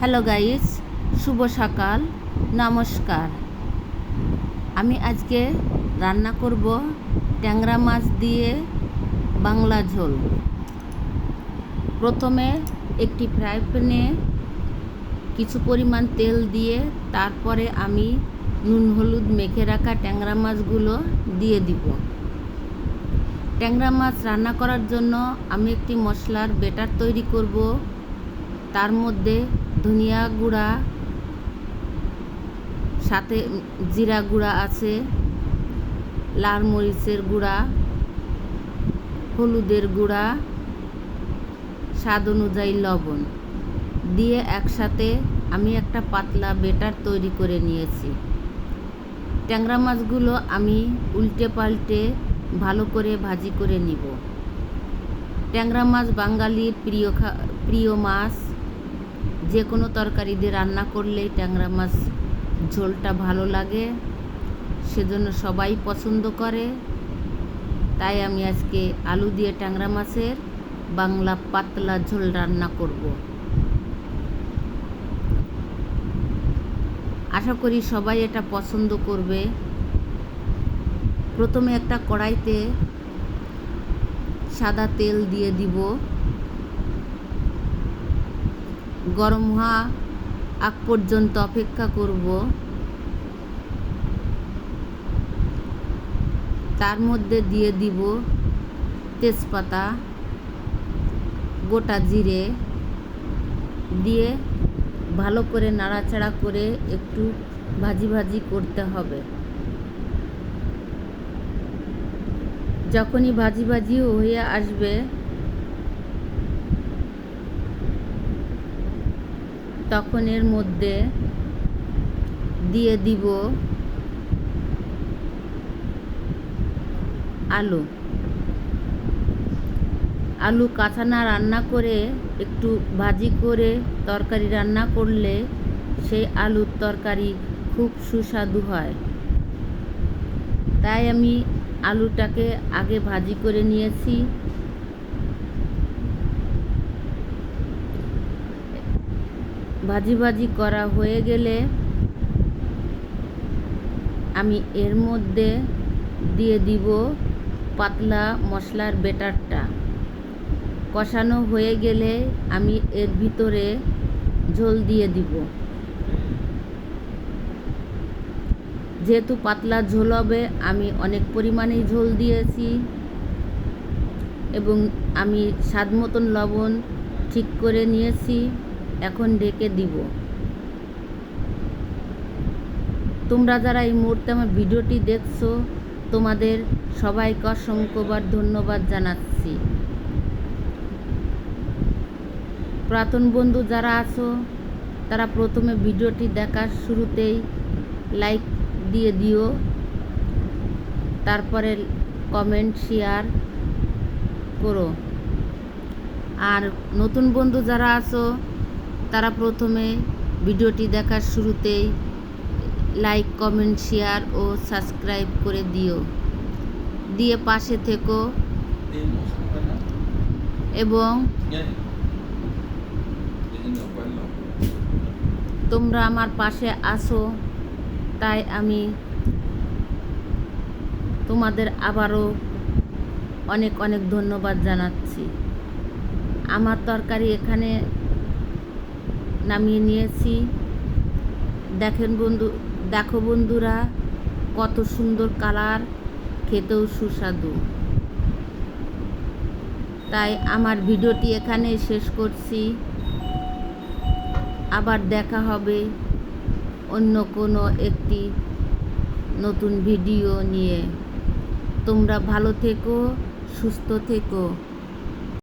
Hello guys শুভ সকাল। নমস্কার। আমি আজকে রান্না করব ট্যাংরা মাছ দিয়ে বাংলা ঝোল। প্রথমে একটি ফ্রাই প্যানে কিছু পরিমাণ তেল দিয়ে তারপরে আমি নুন হলুদ মেখে রাখা ট্যাংরা মাছগুলো দিয়ে দিব। ট্যাংরা মাছ রান্না করার জন্য আমি একটি মশলার বেটার তৈরি করব। তার মধ্যে ধনিয়া গুঁড়া, সাথে জিরা গুঁড়া আছে, লাল মরিচের গুঁড়া, হলুদের গুঁড়া, স্বাদ অনুযায়ী লবণ। দিয়ে একসাথে আমি একটা পাতলা বেটার তৈরি করে নিয়েছি। ট্যাংরা মাছগুলো আমি উল্টে পাল্টে ভালো করে ভাজি করে নিব। ট্যাংরা মাছ বাঙালির প্রিয় প্রিয় মাছ। যে কোনো তরকারি দিয়ে রান্না করলেই ট্যাংরা মাছ ঝোলটা ভালো লাগে, সেজন্য সবাই পছন্দ করে। তাই আমি আজকে আলু দিয়ে ট্যাংরা মাছের বাংলা পাতলা ঝোল রান্না করব। আশা করি সবাই এটা পছন্দ করবে। প্রথমে একটা কড়াইতে সাদা তেল দিয়ে দিব। গরম হওয়া আগ পর্যন্ত অপেক্ষা করব। তার মধ্যে দিয়ে দিব তেজপাতা, গোটা জিরে দিয়ে ভালো করে নাড়াচাড়া করে একটু ভাজি ভাজি করতে হবে। যখনই ভাজি ভাজি হয়ে আসবে তখন এর মধ্যে দিয়ে দিব আলু। আলু কাঁচা না রান্না করে, একটু ভাজি করে তরকারি রান্না করলে সেই আলুর তরকারি খুব সুস্বাদু হয়। তাই আমি আলুটাকে আগে ভাজি করে নিয়েছি। ভাজি ভাজি করা হয়ে গেলে আমি এর মধ্যে দিয়ে দিব পাতলা মশলার বেটারটা। কষানো হয়ে গেলে আমি এর ভিতরে ঝোল দিয়ে দিব। যেহেতু পাতলা ঝোল হবে, আমি অনেক পরিমাণেই ঝোল দিয়েছি এবং আমি স্বাদ মতন লবণ ঠিক করে নিয়েছি। এখন ঢেকে দিব। তোমরা যারা এই মুহূর্তে আমার ভিডিওটি দেখছ, তোমাদের সবাইকে অসংখ্যবার ধন্যবাদ জানাচ্ছি। পুরাতন বন্ধু যারা আছো, তারা প্রথমে ভিডিওটি দেখার শুরুতেই লাইক দিয়ে দিও। তারপরে কমেন্ট, শেয়ার করো। আর নতুন বন্ধু যারা আছো তারা প্রথমে ভিডিওটি দেখার শুরুতেই লাইক, কমেন্ট, শেয়ার ও সাবস্ক্রাইব করে দিও। দিয়ে পাশে থেকো। এবং তোমরা আমার পাশে আসো। তাই আমি তোমাদের আবারও অনেক অনেক ধন্যবাদ জানাচ্ছি। আমার তরকারি এখানে নামিয়ে নিয়েছি। দেখেন বন্ধু, দেখো বন্ধুরা, কত সুন্দর কালার, খেতেও সুস্বাদু। তাই আমার ভিডিওটি এখানে শেষ করছি। আবার দেখা হবে অন্য কোনো একটি নতুন ভিডিও নিয়ে। তোমরা ভালো থেকো, সুস্থ থেকো।